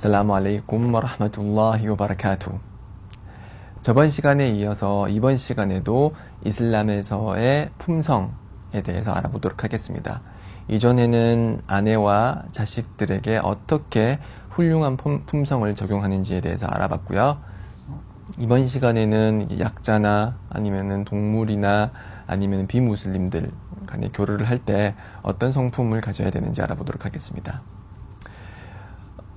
살라무 알레이쿰 와라흐마툴라히 와바라카투. 저번 시간에 이어서 이번 시간에도 이슬람에서의 품성에 대해서 알아보도록 하겠습니다. 이전에는 아내와 자식들에게 어떻게 훌륭한 품- 품성을 적용하는지에 대해서 알아봤고요. 이번 시간에는 약자나 아니면은 동물이나 아니면 비무슬림들 간의 교류를 할 때 어떤 성품을 가져야 되는지 알아보도록 하겠습니다.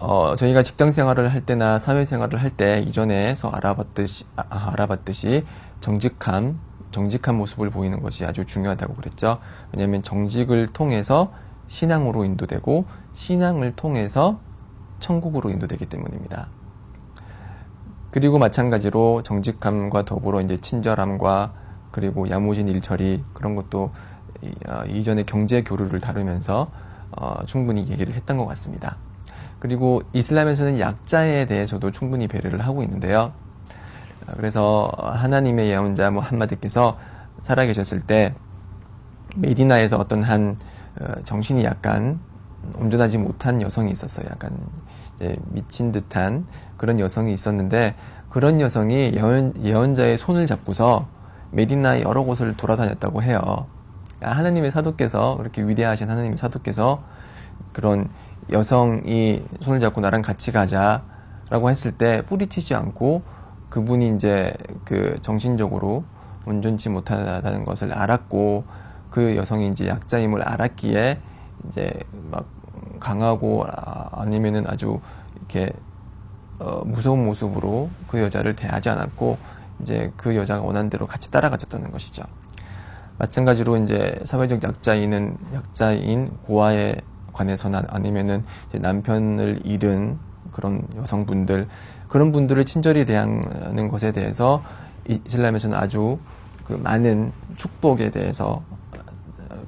어, 저희가 직장 생활을 할 때나 사회 생활을 할 때 이전에서 알아봤듯이, 아, 알아봤듯이 정직함, 정직한 모습을 보이는 것이 아주 중요하다고 그랬죠. 왜냐하면 정직을 통해서 신앙으로 인도되고 신앙을 통해서 천국으로 인도되기 때문입니다. 그리고 마찬가지로 정직함과 더불어 이제 친절함과 그리고 야무진 일처리 그런 것도 이, 어, 이전에 경제 교류를 다루면서 어, 충분히 얘기를 했던 것 같습니다. 그리고 이슬람에서는 약자에 대해서도 충분히 배려를 하고 있는데요. 어, 그래서 하나님의 예언자 무함마드께서 살아계셨을 때 메디나에서 어떤 한 어, 정신이 약간 온전하지 못한 여성이 있었어요. 약간 미친 듯한 그런 여성이 있었는데 그런 여성이 예언, 예언 자의 손을 잡고서 메디나 여러 곳을 돌아다녔다고 해요. 하나님의 사도께서 그렇게 위대하신 하나님의 사도께서 그런 여성이 손을 잡고 나랑 같이 가자라고 했을 때 뿌리튀지 않고 그분이 이제 그 정신적으로 온전치 못하다는 것을 알았고 그 여성이 이제 약자임을 알았기에 이제 막 강하고 아- 아니면은 아주 이렇게 어, 무서운 모습으로 그 여자를 대하지 않았고 이제 그 여자가 원한 대로 같이 따라가졌다는 것이죠. 마찬가지로 이제 사회적 약자인은 약자인 고아에 관해서나 아니면은 남편을 잃은 그런 여성분들 그런 분들을 친절히 대하는 것에 대해서 이슬람에서는 아주 그 많은 축복에 대해서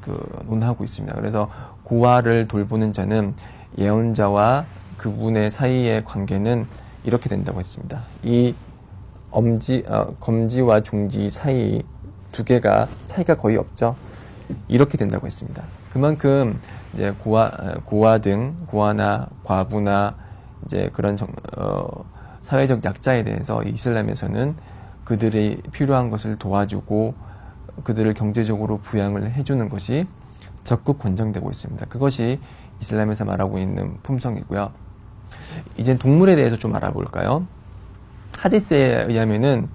그 논하고 있습니다. 그래서 고아를 돌보는 자는 예언자와 그분의 사이의 관계는 이렇게 된다고 했습니다. 이 엄지, 어, 검지와 중지 사이 두 개가 차이가 거의 없죠. 이렇게 된다고 했습니다. 그만큼 이제 고아, 어, 고아 등 고아나 과부나 이제 그런 정- 어, 사회적 약자에 대해서 이슬람에서는 그들이 필요한 것을 도와주고 그들을 경제적으로 부양을 해주는 것이 적극 권장되고 있습니다. 그것이 이슬람에서 말하고 있는 품성이고요. 이제 동물에 대해서 좀 알아볼까요? 하디스에 의하면은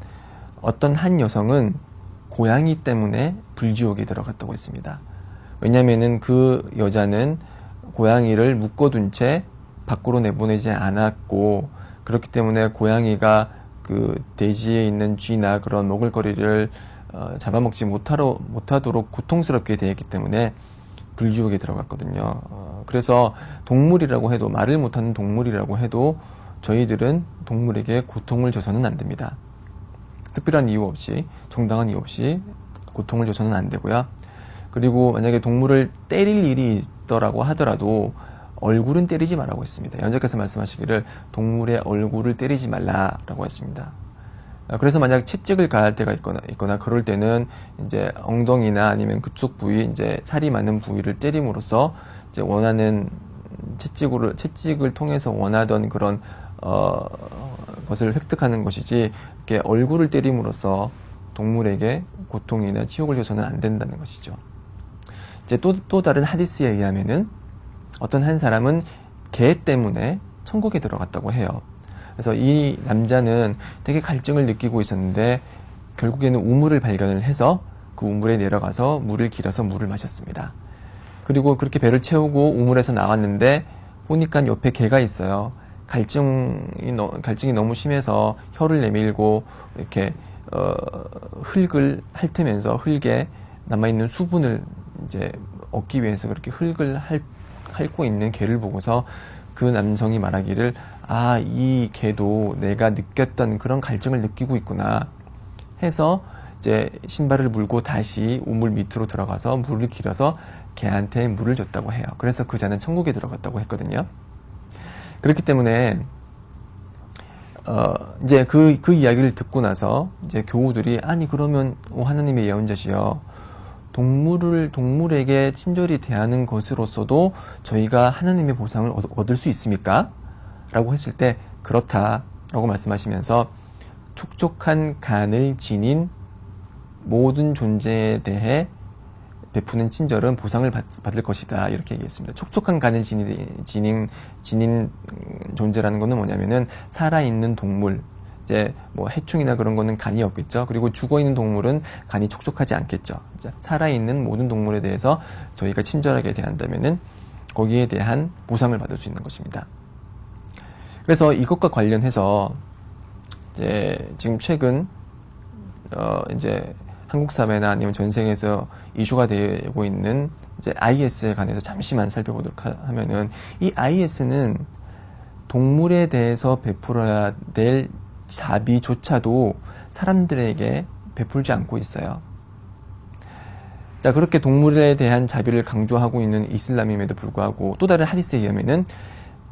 어떤 한 여성은 고양이 때문에 불지옥에 들어갔다고 했습니다. 왜냐면은 그 여자는 고양이를 묶어둔 채 밖으로 내보내지 않았고 그렇기 때문에 고양이가 그 대지에 있는 쥐나 그런 먹을거리를 어, 잡아먹지 못하러, 못하도록 고통스럽게 되었기 때문에 불지옥에 들어갔거든요. 어, 그래서 동물이라고 해도 말을 못하는 동물이라고 해도 저희들은 동물에게 고통을 줘서는 안 됩니다. 특별한 이유 없이 정당한 이유 없이 고통을 줘서는 안 되고요. 그리고 만약에 동물을 때릴 일이 있더라고 하더라도 얼굴은 때리지 말라고 했습니다. 연자께서 말씀하시기를 동물의 얼굴을 때리지 말라라고 했습니다. 아, 그래서 만약 채찍을 가할 때가 있거나, 있거나 그럴 때는 이제 엉덩이나 아니면 그쪽 부위 이제 살이 많은 부위를 때림으로써 이제 원하는 채찍으로 채찍을 통해서 원하던 그런 어 것을 획득하는 것이지 이렇게 얼굴을 때림으로써 동물에게 고통이나 치욕을 줘서는 안 된다는 것이죠. 이제 또, 또 다른 하디스에 의하면은 어떤 한 사람은 개 때문에 천국에 들어갔다고 해요. 그래서 이 남자는 되게 갈증을 느끼고 있었는데 결국에는 우물을 발견을 해서 그 우물에 내려가서 물을 길어서 물을 마셨습니다. 그리고 그렇게 배를 채우고 우물에서 나왔는데 보니까 옆에 개가 있어요. 갈증이, 너, 갈증이 너무 심해서 혀를 내밀고 이렇게 어, 흙을 핥으면서 흙에 남아있는 수분을 이제 얻기 위해서 그렇게 흙을 핥, 핥고 있는 개를 보고서 그 남성이 말하기를 아, 이 개도 내가 느꼈던 그런 갈증을 느끼고 있구나 해서 이제 신발을 물고 다시 우물 밑으로 들어가서 물을 길어서 개한테 물을 줬다고 해요. 그래서 그 자는 천국에 들어갔다고 했거든요. 그렇기 때문에 어, 이제 그, 그 이야기를 듣고 나서 이제 교우들이 아니 그러면 오 하나님의 예언자시여 동물을 동물에게 친절히 대하는 것으로서도 저희가 하나님의 보상을 얻- 얻을 수 있습니까? 라고 했을 때 그렇다라고 말씀하시면서 촉촉한 간을 지닌 모든 존재에 대해 베푸는 친절은 보상을 받, 을 것이다 이렇게 얘기했습니다. 촉촉한 간을 지닌, 지닌, 지닌 음, 존재라는 것은 뭐냐면은 살아있는 동물 이제 뭐 해충이나 그런 거는 간이 없겠죠. 그리고 죽어 있는 동물은 간이 촉촉하지 않겠죠. 이제 살아 있는 모든 동물에 대해서 저희가 친절하게 대한다면은 거기에 대한 보상을 받을 수 있는 것입니다. 그래서 이것과 관련해서 이제 지금 최근 어 이제 한국 사회나 아니면 전 세계에서 이슈가 되고 있는 이제 IS에 관해서 잠시만 살펴보도록 하- 하면은 이 IS는 동물에 대해서 베풀어야 될 자비조차도 사람들에게 베풀지 않고 있어요. 자, 그렇게 동물에 대한 자비를 강조하고 있는 이슬람임에도 불구하고 또 다른 하디스에 의하면은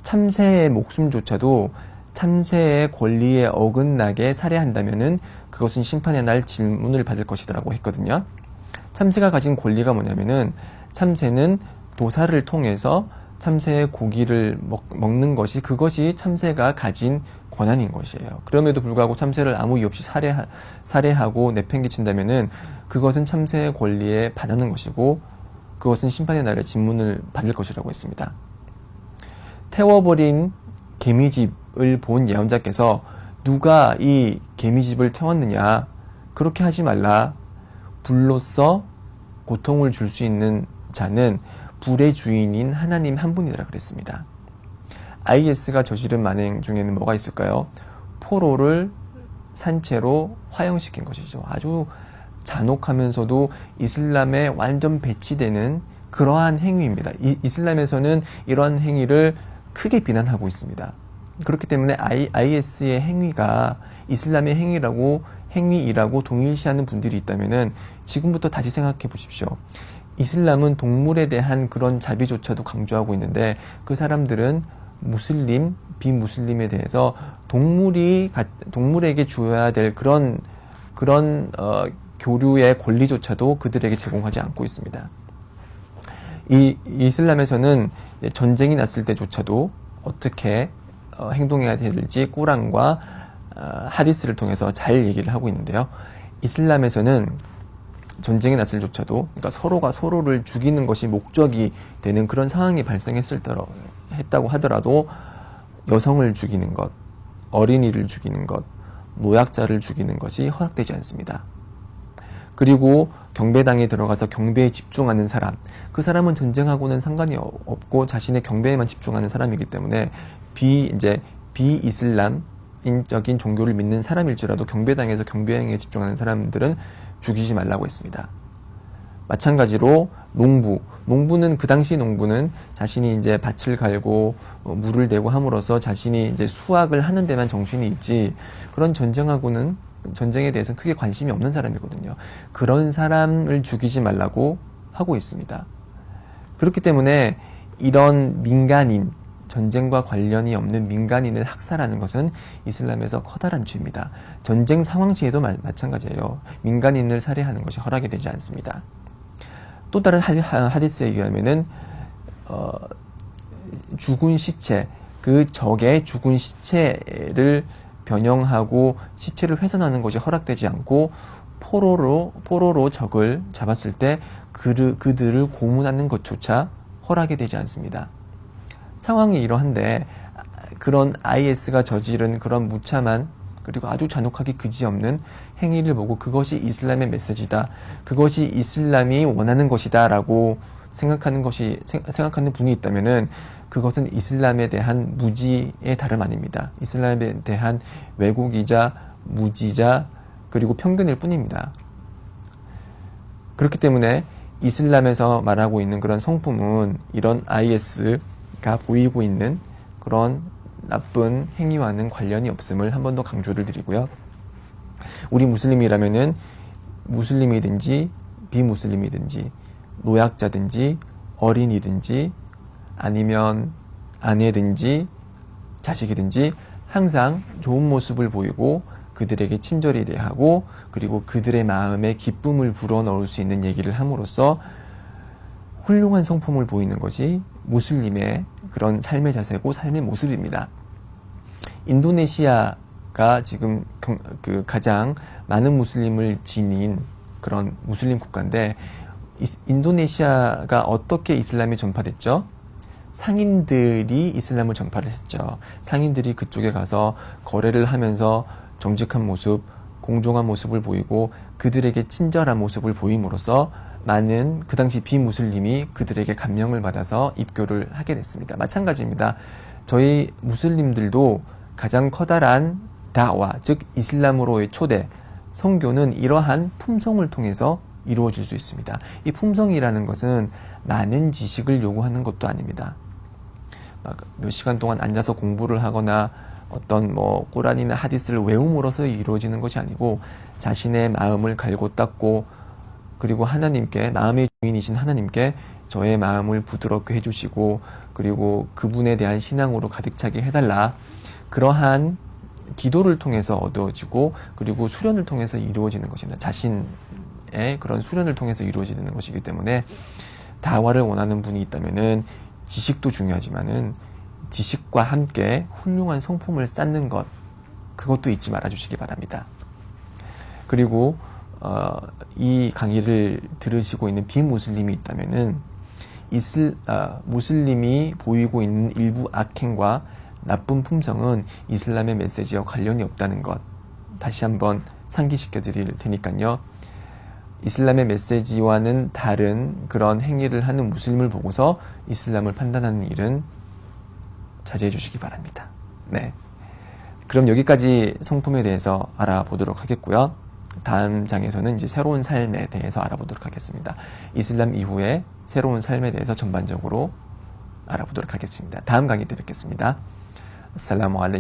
참새의 목숨조차도 참새의 권리에 어긋나게 살해한다면은 그것은 심판의 날 질문을 받을 것이다라고 했거든요. 참새가 가진 권리가 뭐냐면은 참새는 도사를 통해서 참새의 고기를 먹, 먹는 것이 그것이 참새가 가진 권한인 것이에요. 그럼에도 불구하고 참새를 아무 이유 없이 살해, 살해하고 내팽개친다면은 그것은 참새의 권리에 반하는 것이고 그것은 심판의 날에 질문을 받을 것이라고 했습니다. 태워버린 개미집을 본 예언자께서 누가 이 개미집을 태웠느냐 그렇게 하지 말라 불로써 고통을 줄 수 있는 자는 불의 주인인 하나님 한 분이라 그랬습니다. IS가 저지른 만행 중에는 뭐가 있을까요? 포로를 산채로 화형시킨 것이죠. 아주 잔혹하면서도 이슬람에 완전 배치되는 그러한 행위입니다. 이, 이슬람에서는 이러한 행위를 크게 비난하고 있습니다. 그렇기 때문에 IS의 행위가 이슬람의 행위라고 행위이라고 동일시하는 분들이 있다면은 지금부터 다시 생각해 보십시오. 이슬람은 동물에 대한 그런 자비조차도 강조하고 있는데 그 사람들은 무슬림, 비무슬림에 대해서 동물이 동물에게 줘야 될 그런 그런 어, 교류의 권리조차도 그들에게 제공하지 않고 있습니다. 이 이슬람에서는 전쟁이 났을 때조차도 어떻게 어, 행동해야 될지 꾸란과 어, 하디스를 통해서 잘 얘기를 하고 있는데요. 이슬람에서는 전쟁이 났을 조차도 그러니까 서로가 서로를 죽이는 것이 목적이 되는 그런 상황이 발생했을 때로 했다고 하더라도 여성을 죽이는 것, 어린이를 죽이는 것, 노약자를 죽이는 것이 허락되지 않습니다. 그리고 경배당에 들어가서 경배에 집중하는 사람, 그 사람은 전쟁하고는 상관이 없고 자신의 경배에만 집중하는 사람이기 때문에 비 이제 비이슬람 인적인 종교를 믿는 사람일지라도 경배당에서 경배행에 집중하는 사람들은 죽이지 말라고 했습니다. 마찬가지로 농부, 농부는 그 당시 농부는 자신이 이제 밭을 갈고 어, 물을 대고 함으로써 자신이 이제 수확을 하는 데만 정신이 있지 그런 전쟁하고는 전쟁에 대해서 크게 관심이 없는 사람이거든요. 그런 사람을 죽이지 말라고 하고 있습니다. 그렇기 때문에 이런 민간인, 전쟁과 관련이 없는 민간인을 학살하는 것은 이슬람에서 커다란 죄입니다. 전쟁 상황 시에도 마, 마찬가지예요. 민간인을 살해하는 것이 허락이 되지 않습니다. 또 다른 하디스에 의하면은 어, 죽은 시체, 그 적의 죽은 시체를 변형하고 시체를 훼손하는 것이 허락되지 않고 포로로 포로로 적을 잡았을 때 그들을 고문하는 것조차 허락이 되지 않습니다. 상황이 이러한데 그런 IS가 저지른 그런 무참한 그리고 아주 잔혹하기 그지없는 행위를 보고 그것이 이슬람의 메시지다. 그것이 이슬람이 원하는 것이다 라고 생각하는 것이 생각하는 분이 있다면은 그것은 이슬람에 대한 무지의 다름 아닙니다. 이슬람에 대한 왜곡이자 무지자 그리고 편견일 뿐입니다. 그렇기 때문에 이슬람에서 말하고 있는 그런 성품은 이런 IS 가 보이고 있는 그런 나쁜 행위와는 관련이 없음을 한 번 더 강조를 드리고요. 우리 무슬림이라면은 무슬림이든지 비무슬림이든지 노약자든지 어린이든지 아니면 아내든지 자식이든지 항상 좋은 모습을 보이고 그들에게 친절히 대하고 그리고 그들의 마음에 기쁨을 불어넣을 수 있는 얘기를 함으로써 훌륭한 성품을 보이는 것이 무슬림의 그런 삶의 자세고 삶의 모습입니다. 인도네시아가 지금 경- 그 가장 많은 무슬림을 지닌 그런 무슬림 국가인데 인도네시아가 어떻게 이슬람이 전파됐죠? 상인들이 이슬람을 전파를 했죠. 상인들이 그쪽에 가서 거래를 하면서 정직한 모습, 공정한 모습을 보이고 그들에게 친절한 모습을 보임으로써 많은 그 당시 비무슬림이 그들에게 감명을 받아서 입교를 하게 됐습니다. 마찬가지입니다. 저희 무슬림들도 가장 커다란 다와, 즉 이슬람으로의 초대, 성교는 이러한 품성을 통해서 이루어질 수 있습니다. 이 품성이라는 것은 많은 지식을 요구하는 것도 아닙니다. 막몇 시간 동안 앉아서 공부를 하거나 어떤 뭐 꾸란이나 하디스를 외움으로써 이루어지는 것이 아니고 자신의 마음을 갈고 닦고 그리고 하나님께 마음의 주인이신 하나님께 저의 마음을 부드럽게 해주시고 그리고 그분에 대한 신앙으로 가득 차게 해달라 그러한 기도를 통해서 얻어지고 그리고 수련을 통해서 이루어지는 것입니다. 자신의 그런 수련을 통해서 이루어지는 것이기 때문에 다화를 원하는 분이 있다면은 지식도 중요하지만은 지식과 함께 훌륭한 성품을 쌓는 것 그것도 잊지 말아 주시기 바랍니다. 그리고 어, 이 강의를 들으시고 있는 비무슬림이 있다면은 이슬 아, 무슬림이 보이고 있는 일부 악행과 나쁜 품성은 이슬람의 메시지와 관련이 없다는 것 다시 한번 상기시켜 드릴 테니까요. 이슬람의 메시지와는 다른 그런 행위를 하는 무슬림을 보고서 이슬람을 판단하는 일은 자제해 주시기 바랍니다. 네. 그럼 여기까지 성품에 대해서 알아보도록 하겠고요. 다음 장에서는 이제 새로운 삶에 대해서 알아보도록 하겠습니다. 이슬람 이후에 새로운 삶에 대해서 전반적으로 알아보도록 하겠습니다. 다음 강의 때 뵙겠습니다. 아살라무 알